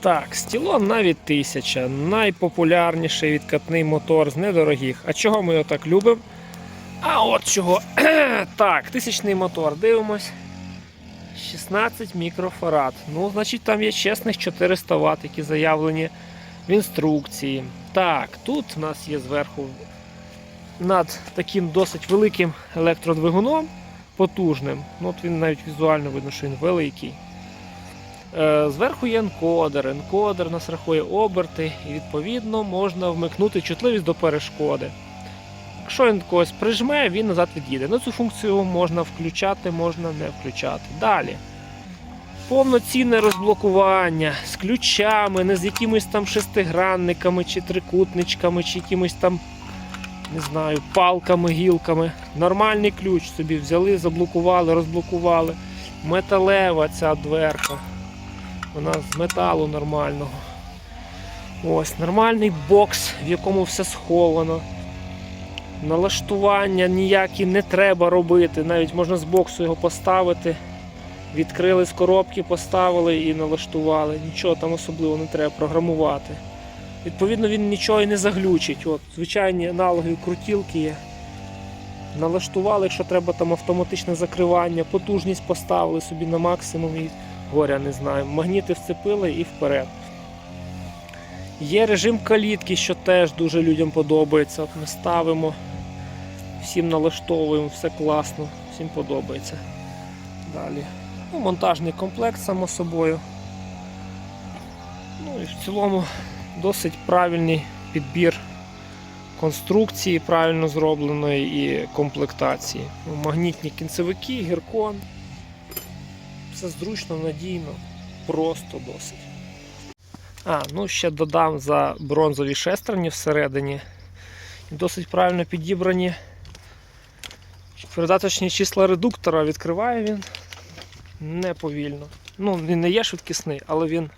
Так, стілон навіть 1000. Найпопулярніший відкатний мотор з недорогих. А чого ми його так любимо? А от чого. так, тисячний мотор. Дивимось. 16 мікрофарад. Ну, значить, там є чесних 400 Вт, які заявлені в інструкції. Так, тут у нас є зверху над таким досить великим електродвигуном, потужним. Ну, от він навіть візуально видно, що він великий. Е, Зверху є енкодер. Енкодер нас рахує оберти, і відповідно можна вмикнути чутливість до перешкоди. Якщо він когось прижме, він назад від'їде. Ну, цю функцію можна включати, можна не включати. Далі. Повноцінне розблокування з ключами, не з якимись там шестигранниками, чи трикутничками, чи якимись там, не знаю, палками, гілками. Нормальний ключ собі взяли, заблокували, розблокували. Металева ця дверка. Вона з металу нормального. Ось, нормальний бокс, в якому все сховано. Налаштування ніякі не треба робити. Навіть можна з боксу його поставити. Відкрили з коробки, поставили і налаштували. Нічого там особливо не треба програмувати. Відповідно, він нічого і не заглючить. От, звичайні аналоги крутілки є. Налаштували, якщо треба там автоматичне закривання, потужність поставили собі на максимум і горя не знаю. Магніти вцепили і вперед. Є режим калітки, що теж дуже людям подобається. От ми ставимо, всім налаштовуємо, все класно, всім подобається. Далі. Ну, монтажний комплект, само собою. Ну і в цілому досить правильний підбір конструкції, правильно зробленої і комплектації. Ну, Магнітні кінцевики, гіркон. Все зручно, надійно, просто досить. А, ну ще додам за бронзові шестерні всередині. Досить правильно підібрані передаточні числа редуктора. Відкриває він не повільно. Ну, він не є швидкісний, але він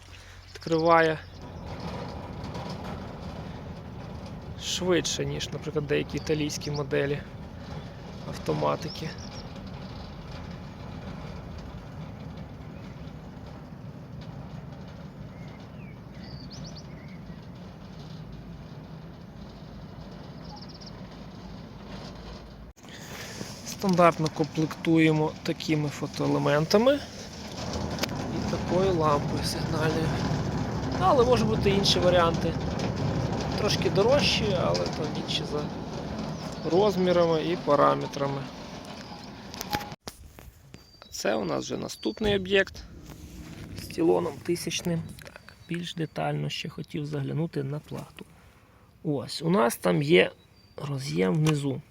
відкриває швидше, ніж, наприклад, деякі італійські моделі автоматики. Стандартно комплектуємо такими фотоелементами і такою лампою сигнальною. Але можуть бути інші варіанти. Трошки дорожчі, але там інші за розмірами і параметрами. Це у нас вже наступний об'єкт з тілоном тисячним. Так, більш детально ще хотів заглянути на плату. Ось, у нас там є роз'єм внизу.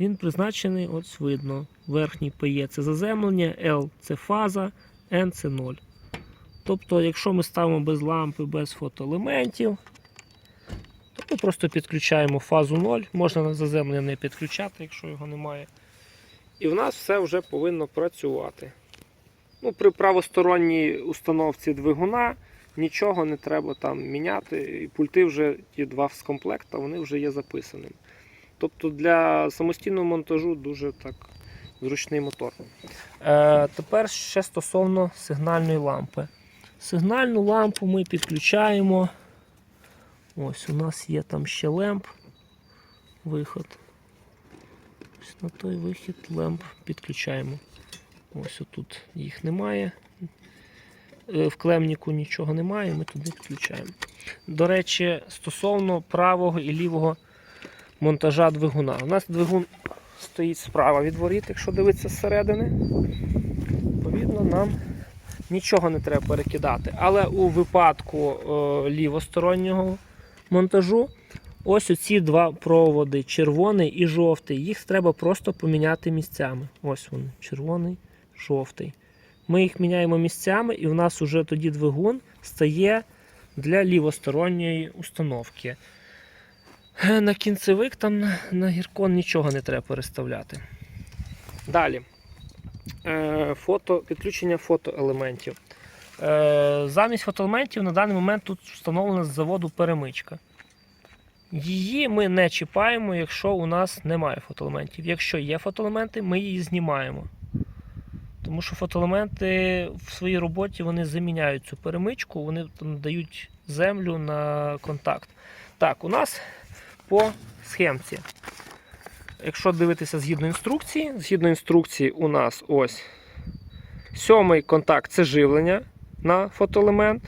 Він призначений, ось видно. Верхній PE це заземлення, L це фаза, N це 0. Тобто, якщо ми ставимо без лампи, без фотоелементів, то ми просто підключаємо фазу 0. Можна на заземлення не підключати, якщо його немає. І в нас все вже повинно працювати. Ну, При правосторонній установці двигуна нічого не треба там міняти. Пульти вже ті два з комплекта, вони вже є записаними. Тобто для самостійного монтажу дуже так зручний мотор. Е, тепер ще стосовно сигнальної лампи. Сигнальну лампу ми підключаємо. Ось у нас є там ще лемп. Виход. Ось на той вихід лемп підключаємо. Ось отут їх немає. Е, В клемніку нічого немає, ми туди підключаємо. До речі, стосовно правого і лівого монтажа двигуна. У нас двигун стоїть справа від воріт, якщо дивитися зсередини. Відповідно, нам нічого не треба перекидати. Але у випадку е, лівостороннього монтажу, ось оці два проводи, червоний і жовтий, їх треба просто поміняти місцями. Ось вони, червоний, жовтий. Ми їх міняємо місцями, і в нас уже тоді двигун стає для лівосторонньої установки. Е, На кінцевик там на, гіркон нічого не треба переставляти. Далі. Е, фото, підключення фотоелементів. Е, замість фотоелементів на даний момент тут встановлена з заводу перемичка. Її ми не чіпаємо, якщо у нас немає фотоелементів. Якщо є фотоелементи, ми її знімаємо. Тому що фотоелементи в своїй роботі вони заміняють цю перемичку, вони дають землю на контакт. Так, у нас по схемці. Якщо дивитися згідно інструкції, згідно інструкції, у нас ось сьомий контакт це живлення на фотоелемент.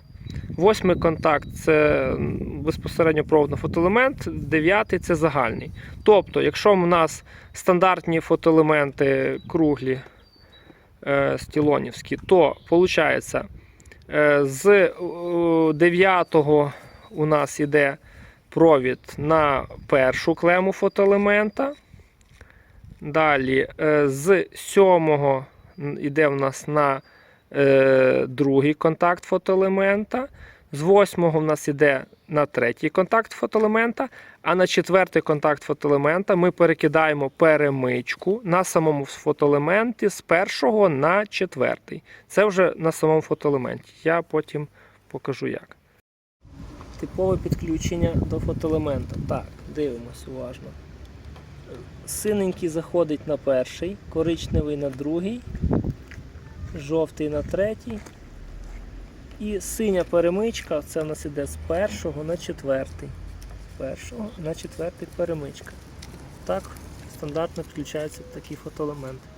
Восьмий контакт це безпосередньо провод на фотоелемент, дев'ятий це загальний. Тобто, якщо в нас стандартні фотоелементи круглі е, стілонівські, то виходить е, з 9 у нас йде провід на першу клему фотоелемента. Далі е, з 7 йде в нас на е, другий контакт фотоелемента. З 8 в нас йде на третій контакт фотоелемента, а на четвертий контакт фотоелемента ми перекидаємо перемичку на самому фотоелементі з першого на четвертий. Це вже на самому фотоелементі. Я потім покажу як. Типове підключення до фотоелемента. Так, дивимось уважно. Синенький заходить на перший, коричневий на другий, жовтий на третій. І синя перемичка, це в нас іде з першого на четвертий. Першого на четвертий перемичка. Так стандартно підключаються такі фотоелементи.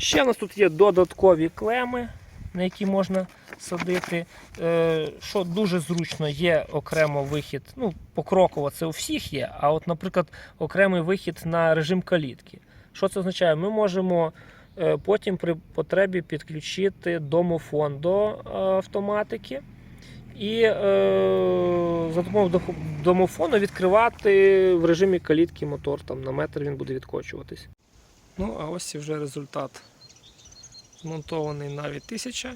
Ще у нас тут є додаткові клеми, на які можна садити. Е, Що дуже зручно, є окремо вихід. Ну, покроково це у всіх є, а от, наприклад, окремий вихід на режим калітки. Що це означає? Ми можемо е, потім при потребі підключити домофон до е, автоматики. І е, за допомогою домофону відкривати в режимі калітки мотор. Там на метр він буде відкочуватись. Ну, а ось і вже результат. Змонтований навіть 1000.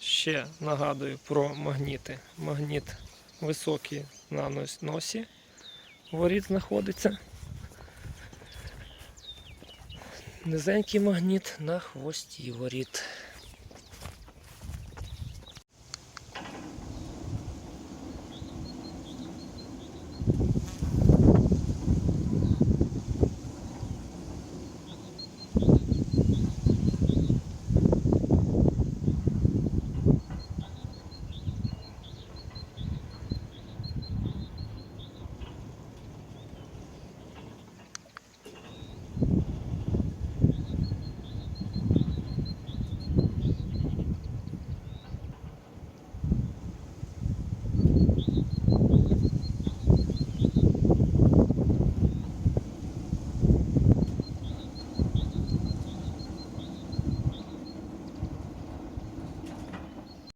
Ще нагадую про магніти. Магніт високий на носі. Воріт знаходиться. Низенький магніт на хвості воріт.